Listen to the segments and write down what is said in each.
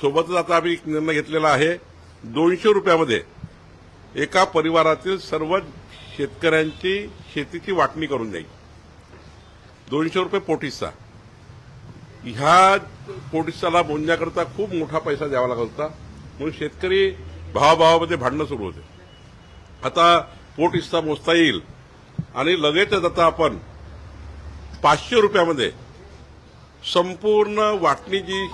सोबतच आता आम्ही एक निर्णय घेतलेला आहे. दोनशे रुपयामध्ये एका परिवारातील सर्व शेतकऱ्यांची शेतीची वाटणी करून द्यायची दोनशे रुपये पोटीसचा. ह्या पोटीसाला बोलण्याकरता खूप मोठा पैसा द्यावा लागत होता. म्हणून शेतकरी भावाभावामध्ये भांडणं सुरू होते. आता पोटीसचा मोजता येईल. आणि लगेचच आता आपण पाचशे रुपयामध्ये संपूर्ण वाटणी जी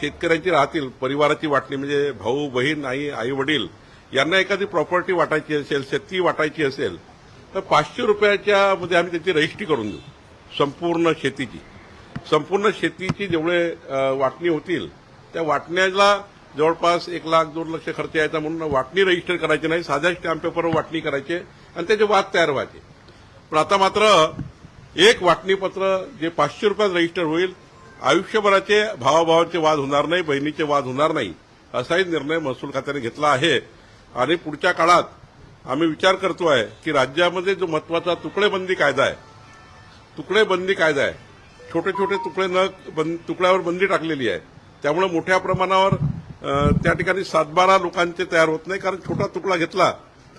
शेतकऱ्यांची राहतील परिवाराची वाटणी म्हणजे भाऊ बहीण आई आई वडील यांना एखादी प्रॉपर्टी वाटायची असेल शेती वाटायची असेल तर पाचशे रुपयाच्या मध्ये आम्ही त्याची रजिस्ट्री करून देऊ संपूर्ण शेतीची. संपूर्ण शेतीची जेवढे वाटणी होतील त्या वाटण्याला जवळपास एक लाख दोन लक्ष खर्च यायचा म्हणून वाटणी रजिस्टर करायची नाही साध्या स्टॅम्प पेपरवर वाटणी करायचे आणि त्याचे वाद तयार व्हायचे. पण आता मात्र एक वाटणीपत्र जे पाचशे रुपयात रजिस्टर होईल आयुष्यभराचे भावाभावाचे वाद होणार नाही बहिणीचे वाद होणार नाही असाही निर्णय महसूल खात्याने घेतला आहे. आणि पुढच्या काळात आम्ही विचार करतो आहे की राज्यामध्ये जो महत्त्वाचा तुकडेबंदी कायदा आहे तुकडेबंदी कायदा आहे छोटे छोटे तुकडे न बंद तुकड्यावर बंदी टाकलेली आहे. त्यामुळे मोठ्या प्रमाणावर त्या ठिकाणी सातबारा लोकांचे तयार होत नाही कारण छोटा तुकडा घेतला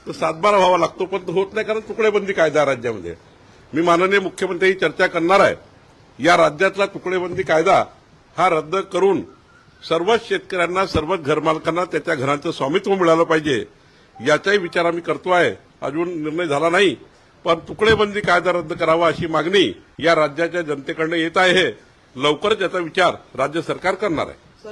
तर सातबारा व्हावा लागतो पण होत नाही कारण तुकडेबंदी कायदा आहे राज्यामध्ये. मी माननीय मुख्यमंत्री चर्चा करणार आहे. या राज्यातला तुकडेबंदी कायदा हा रद्द करून सर्वच शेतकऱ्यांना सर्वच घरमालकांना त्याच्या घरांचं स्वामित्व मिळालं पाहिजे याचाही विचार आम्ही करतो आहे. अजून निर्णय झाला नाही पण तुकडेबंदी कायदा रद्द करावा अशी मागणी या राज्याच्या जनतेकडनं येत आहे. लवकरच याचा विचार राज्य सरकार करणार आहे.